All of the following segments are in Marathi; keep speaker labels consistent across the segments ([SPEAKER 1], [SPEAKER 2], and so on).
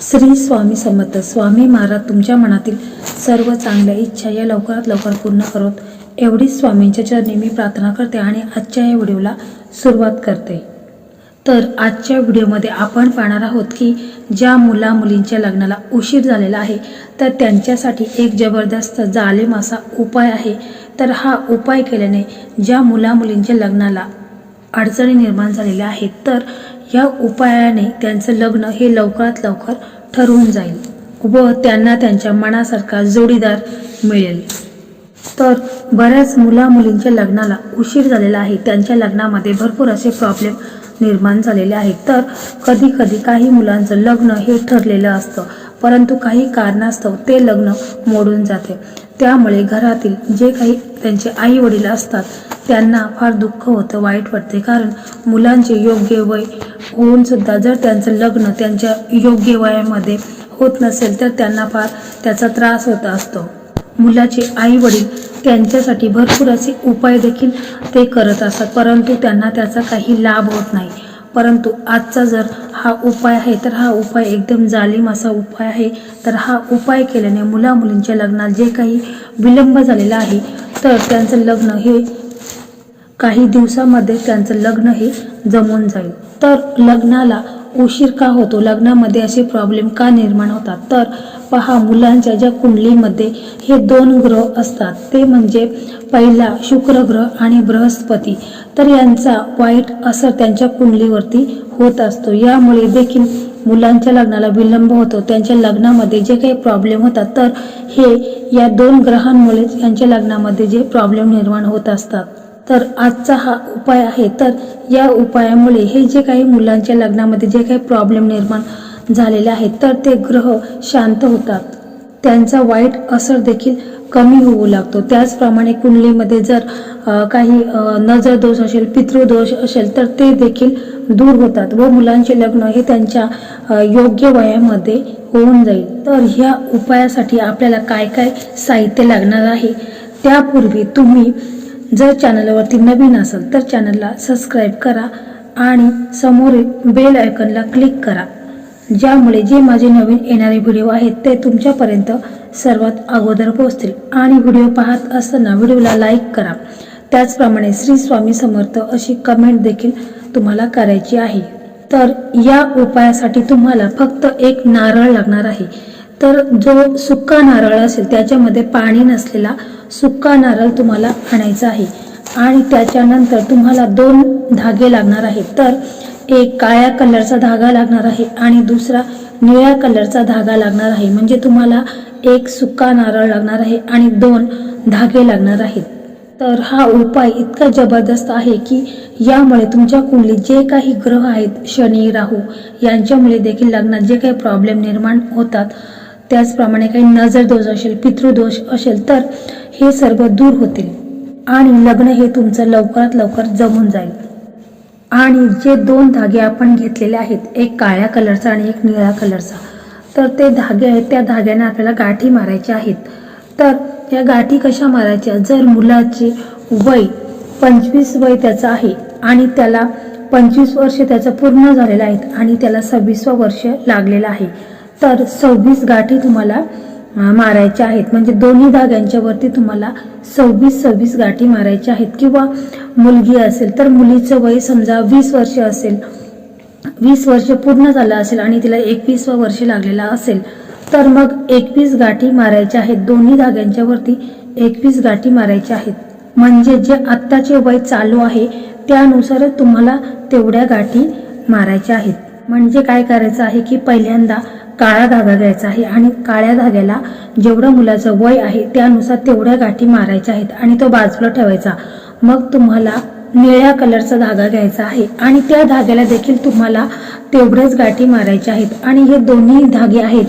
[SPEAKER 1] श्री स्वामी समर्थ. स्वामी महाराज तुमच्या मनातील सर्व चांगल्या इच्छा या लवकरात लवकर पूर्ण करोत. एवढीच स्वामींच्या चरणी मी प्रार्थना करते आणि आजच्या या व्हिडिओला सुरुवात करते. तर आजच्या व्हिडिओमध्ये आपण पाहणार आहोत की ज्या मुला मुलींच्या लग्नाला उशीर झालेला आहे तर त्यांच्यासाठी एक जबरदस्त जालिम असा उपाय आहे. तर हा उपाय केल्याने ज्या मुला मुलींच्या लग्नाला अडचणी निर्माण झालेल्या आहेत तर या उपायाने त्यांचं लग्न हे लवकरात लवकर ठरवून जाईल व त्यांना त्यांच्या मनासारखा जोडीदार मिळेल. तर बऱ्याच मुला मुलींच्या लग्नाला उशीर झालेला आहे. त्यांच्या लग्नामध्ये भरपूर असे प्रॉब्लेम निर्माण झालेले आहेत. तर कधी कधी काही मुलांचं लग्न हे ठरलेलं असतं परंतु काही कारणास्तव ते लग्न मोडून जाते. त्यामुळे घरातील जे काही त्यांचे आई वडील असतात त्यांना फार दुःख होतं वाईट वाटते. कारण मुलांचे योग्य वय होऊन सुद्धा जर त्यांचं लग्न त्यांच्या योग्य वयामध्ये होत नसेल तर त्यांना फार त्याचा त्रास होत असतो. मुलाचे आई वडील त्यांच्यासाठी भरपूर असे उपाय देखील ते करत असतात. परंतु त्यांना त्याचा काही लाभ होत नाही. परंतु आजचा जर हा उपाय आहे तर हा उपाय एकदम जालिम असा उपाय आहे. तर हा उपाय केल्याने मुला मुलींच्या लग्नात जे काही विलंब झालेला आहे तर त्यांचं लग्न हे काही दिवसामध्ये त्यांचं लग्न हे जमून जाईल. तर लग्नाला उशीर का होतो? लग्नामध्ये असे प्रॉब्लेम का निर्माण होतात? तर पहा मुलांच्या ज्या कुंडलीमध्ये हे दोन ग्रह असतात ते म्हणजे पहिला शुक्र ग्रह आणि बृहस्पती. तर यांचा वाईट असर त्यांच्या कुंडलीवरती होत असतो. यामुळे देखील मुलांच्या लग्नाला विलंब होतो. त्यांच्या लग्नामध्ये जे काही प्रॉब्लेम होतात तर हे या दोन ग्रहांमुळेच यांच्या लग्नामध्ये जे प्रॉब्लेम निर्माण होत असतात. तर आजचा हा उपाय आहे. तर या उपायामुळे हे जे काही मुलांच्या लग्नामध्ये जे काही प्रॉब्लेम निर्माण झालेले आहेत तर ते ग्रह शांत होतात. त्यांचा वाईट असर देखील कमी होऊ लागतो. त्याचप्रमाणे कुंडलीमध्ये जर काही नजर दोष असेल पितृदोष असेल तर ते देखील दूर होतात व मुलांचे लग्न हे त्यांच्या योग्य वयामध्ये होऊन जाईल. तर ह्या उपायासाठी आपल्याला काय काय साहित्य लागणार आहे? त्यापूर्वी तुम्ही जर चॅनलवरती नवीन असाल तर चॅनलला सबस्क्राईब करा आणि समोरील बेल आयकनला क्लिक करा. ज्यामुळे जे माझे नवीन येणारे व्हिडिओ आहेत ते तुमच्यापर्यंत सर्वात अगोदर पोहोचतील. आणि व्हिडिओ पाहत असताना व्हिडिओला लाईक करा. त्याचप्रमाणे श्री स्वामी समर्थ अशी कमेंट देखील तुम्हाला करायची आहे. तर या उपायासाठी तुम्हाला फक्त एक नारळ लागणार आहे. तर जो सुका नारळ असेल त्याच्यामध्ये पाणी नसलेला सुका नारळ तुम्हाला आणायचा आहे. आणि त्याच्यानंतर तुम्हाला दोन धागे लागणार आहेत. तर एक काळ्या कलरचा धागा लागणार आहे आणि दुसरा निळ्या कलरचा धागा लागणार आहे. म्हणजे तुम्हाला एक सुका नारळ लागणार आहे आणि दोन धागे लागणार आहेत. तर हा उपाय इतका जबरदस्त आहे की यामुळे तुमच्या कुंडलीत जे काही ग्रह आहेत शनी राहू यांच्यामुळे देखील लग्नात जे काही प्रॉब्लेम निर्माण होतात त्याचप्रमाणे काही नजर दोष असेल पितृदोष असेल तर हे सर्व दूर होतील. आणि लग्न हे तुमचं लवकरात लवकर जमून जाईल. आणि जे दोन धागे आपण घेतलेले आहेत एक काळ्या कलरचा आणि एक निळ्या कलरचा तर ते धागे आहेत त्या धाग्याने आपल्याला गाठी मारायच्या आहेत. तर या गाठी कशा मारायच्या? जर मुलाचे वय पंचवीस वय त्याचं आहे आणि त्याला पंचवीस वर्ष त्याचं पूर्ण झालेलं आहेत आणि त्याला सव्वीसवं वर्ष लागलेलं आहे तर सव्वीस गाठी तुम्हाला मारायच्या आहेत. म्हणजे दोन्ही धाग्यांच्या वरती तुम्हाला सव्वीस सव्वीस गाठी मारायच्या आहेत. किंवा मुलगी असेल तर मुलीचं वय समजा वीस वर्ष असेल वीस वर्ष पूर्ण झालं असेल आणि तिला एकवीसवं वर्ष लागलेला असेल तर मग एकवीस गाठी मारायच्या आहेत. दोन्ही धाग्यांच्या वरती एकवीस गाठी मारायच्या आहेत. म्हणजे जे आत्ताचे वय चालू आहे त्यानुसारच तुम्हाला तेवढ्या गाठी मारायच्या आहेत. म्हणजे काय करायचं आहे की पहिल्यांदा काळा धागा घ्यायचा आहे आणि काळ्या धाग्याला जेवढं मुलाचं वय आहे त्यानुसार तेवढ्या गाठी मारायच्या आहेत आणि तो बाजूला ठेवायचा. मग तुम्हाला निळ्या कलरचा धागा घ्यायचा आहे आणि त्या धाग्याला देखील तुम्हाला तेवढ्याच गाठी मारायच्या आहेत आणि हे दोन्ही धागे आहेत.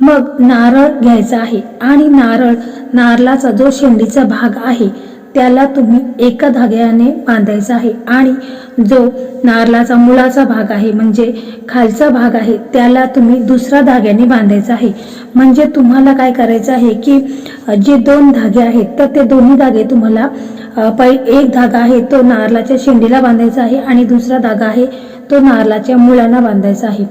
[SPEAKER 1] मग नारळ घ्यायचा आहे आणि नारळ नारळाचा जो शेंडीचा भाग आहे त्याला तुम्ही एका धाग्याने बांधायचा आहे. आणि जो नारळाचा मुळाचा भाग आहे म्हणजे खालचा भाग आहे त्याला तुम्ही दुसऱ्या धाग्याने बांधायचा आहे. म्हणजे तुम्हाला काय करायचं आहे की जे दोन धागे आहेत तर ते दोन्ही धागे तुम्हाला पै एक धागा आहे तो नारळाच्या शेंडीला बांधायचा आहे आणि दुसरा धागा आहे तो नारळाच्या मुळांना बांधायचा आहे.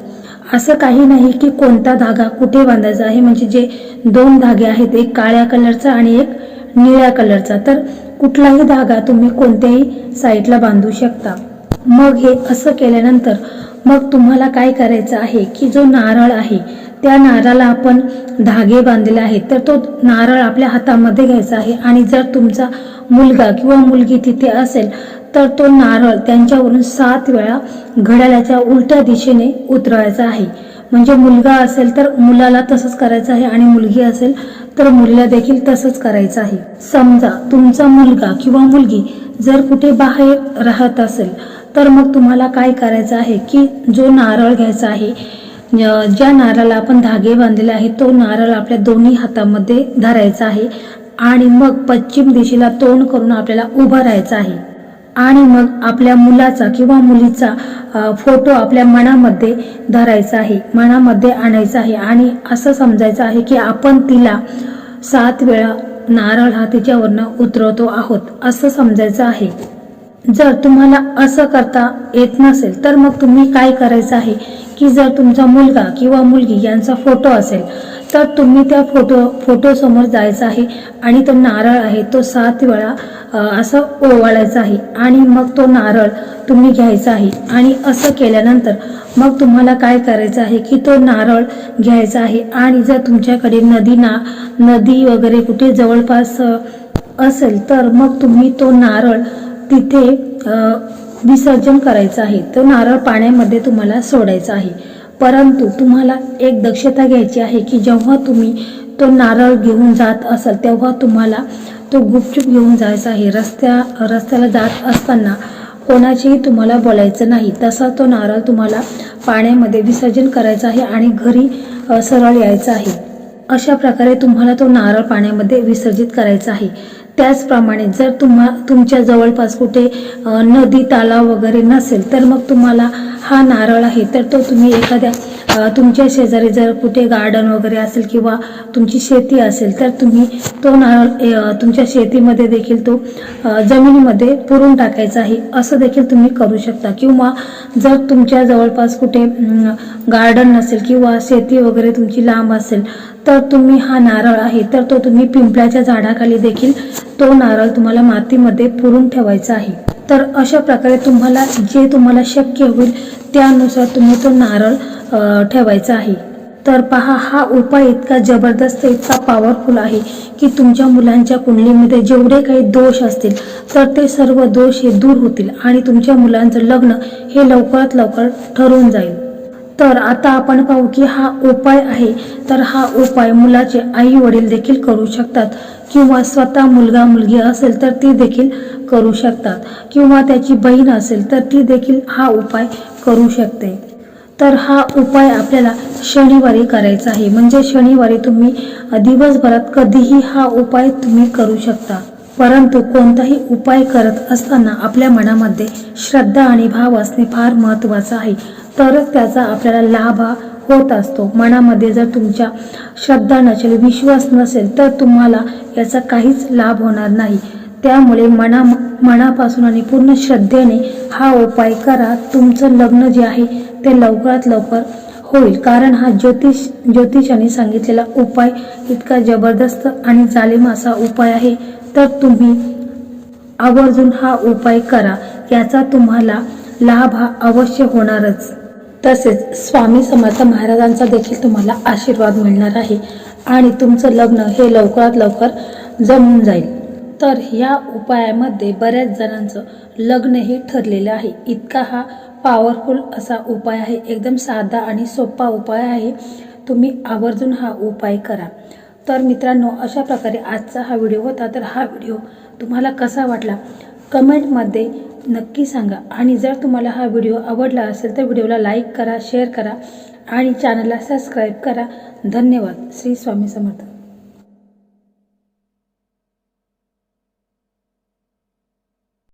[SPEAKER 1] असं काही नाही की कोणता धागा कुठे बांधायचा आहे म्हणजे जे दोन धागे आहेत एक काळ्या कलरचा आणि एक निळ्या कलरचा तर कुठलाही धागा तुम्ही कोणत्याही साईडला बांधू शकता. मग हे असं केल्यानंतर मग तुम्हाला काय करायचं आहे की जो नारळ आहे त्या नारळाला आपण धागे बांधलेले आहेत तर तो नारळ आपल्या हातामध्ये घ्यायचा आहे आणि जर तुमचा मुलगा किंवा मुलगी तिथे असेल तर तो नारळ त्यांच्यावरून सात वेळा घड्याळाच्या उलट्या दिशेने उतरवायचा आहे. म्हणजे मुलगा असेल तर मुलाला तसंच करायचं आहे आणि मुलगी असेल तर मुलीला देखील तसंच करायचं आहे. समजा तुमचा मुलगा किंवा मुलगी जर कुठे बाहेर राहत असेल तर मग तुम्हाला काय करायचं आहे की जो नारळ घ्यायचा आहे ज्या नारळाला आपण धागे बांधलेले आहे तो नारळ आपल्या दोन्ही हातामध्ये धरायचा आहे आणि मग पश्चिम दिशेला तोंड करून आपल्याला उभं राहायचं आहे. आणि मग आपल्या मुलाचा किंवा मुलीचा फोटो आपल्या मनामध्ये धरायचा आहे मनामध्ये आणायचा आहे आणि असं समजायचं आहे की आपण तिला सात वेळा नारळ हा तिच्यावरनं उतरवतो आहोत असं समजायचं आहे. जर तुम्हाला असं करता येत नसेल तर मग तुम्ही काय करायचं आहे? की जर तुमचा मुलगा किंवा मुलगी यांचा फोटो असेल तर तुम्ही त्या फोटो फोटोसमोर जायचं आहे आणि तो नारळ आहे तो सात वेळा असं ओवाळायचा आहे आणि मग तो नारळ तुम्ही घ्यायचा आहे. आणि असं केल्यानंतर मग तुम्हाला काय करायचं आहे? की तो नारळ घ्यायचा आहे आणि जर तुमच्याकडे नदी ना नदी वगैरे कुठे जवळपास असेल तर मग तुम्ही तो नारळ तिथे विसर्जन करायचं आहे. तो नारळ पाण्यामध्ये तुम्हाला सोडायचा आहे. परंतु तुम्हाला एक दक्षता घ्यायची आहे की जेव्हा तुम्ही तो नारळ घेऊन जात असाल तेव्हा तुम्हाला तो गुपचूप घेऊन जायचा आहे. रस्त्या रस्त्याला जात असताना कोणाचेही तुम्हाला बोलायचं नाही. तसा तो नारळ तुम्हाला पाण्यामध्ये विसर्जन करायचा आहे आणि घरी सरळ यायचं आहे. अशा प्रकारे तुम्हाला तो नारळ पाण्यामध्ये विसर्जित करायचा आहे. त्याचप्रमाणे जर तुम्हा तुमच्या जवळपास कुठे नदी तलाव वगैरे नसेल तर मग तुम्हाला हा नारळ आहे तर तो तुम्ही एखाद्या तुमच्या शेजारी जर कुठे गार्डन वगैरे असेल किंवा तुमची शेती असेल तर तुम्ही तो नारळ तुमच्या शेतीमध्ये देखील तो जमिनीमध्ये पुरून टाकायचा आहे. असं देखील तुम्ही करू शकता. किंवा जर तुमच्या जवळपास कुठे गार्डन नसेल किंवा शेती वगैरे तुमची लांब असेल तर तुम्ही हा नारळ आहे तर तो तुम्ही पिंपळाच्या झाडाखाली देखील तो नारळ तुम्हाला मातीमध्ये पुरून ठेवायचा आहे. तर अशा प्रकारे तुम्हाला जे तुम्हाला शक्य होईल त्यानुसार तुम्ही तो नारळ ठेवायचा आहे. तर पहा हा उपाय इतका जबरदस्त इतका पॉवरफुल आहे की तुमच्या मुलांच्या कुंडलीमध्ये जेवढे काही दोष असतील तर ते सर्व दोष हे दूर होतील आणि तुमच्या मुलांचं लग्न हे लवकरात लवकर ठरून जाईल. तर आता आपण पाहू की हा उपाय आहे. तर हा उपाय मुलाचे आई वडील देखील करू शकतात किंवा स्वतः मुलगा मुलगी असेल तर ती देखील करू शकतात किंवा त्याची बहीण असेल तर ती देखील हा उपाय करू शकते. तर हा उपाय आपल्याला शनिवारी करायचा आहे. म्हणजे शनिवारी तुम्ही दिवसभरात कधीही हा उपाय तुम्ही करू शकता. परंतु कोणताही उपाय करत असताना आपल्या मनामध्ये श्रद्धा आणि भाव असणे फार महत्त्वाचं आहे. तरच त्याचा आपल्याला लाभ हा होत असतो. मनामध्ये जर तुमच्या श्रद्धा नसेल विश्वास नसेल तर तुम्हाला याचा काहीच लाभ होणार नाही. त्यामुळे मना मनापासून आणि पूर्ण श्रद्धेने हा उपाय करा. तुमचं लग्न जे आहे ते लवकरात लवकर होईल. कारण हा ज्योतिष ज्योतिषाने सांगितलेला उपाय इतका जबरदस्त आणि जालिम असा उपाय आहे. तर तुम्ही आवर्जून हा उपाय करा. याचा तुम्हाला लाभ हा अवश्य होणारच. तसेच स्वामी समर्थ महाराजांचा देखील तुम्हाला आशीर्वाद मिळणार आहे. आणि तुमचं लग्न हे लवकरात लवकर जमून जाईल. तर ह्या उपायामध्ये बऱ्याच जणांचं लग्न हे ठरलेलं आहे. इतका हा पॉवरफुल असा उपाय आहे. एकदम साधा आणि सोपा उपाय आहे. तुम्ही आवर्जून हा उपाय करा. तर मित्रांनो अशा प्रकारे आजचा हा व्हिडिओ होता. तर हा व्हिडिओ तुम्हाला कसा वाटला? कमेंटमध्ये नक्की सांगा. आणि जर तुम्हाला हा व्हिडिओ आवडला असेल तर व्हिडिओला लाईक करा शेअर करा आणि चॅनलला सबस्क्राईब करा. धन्यवाद. श्री स्वामी समर्थ.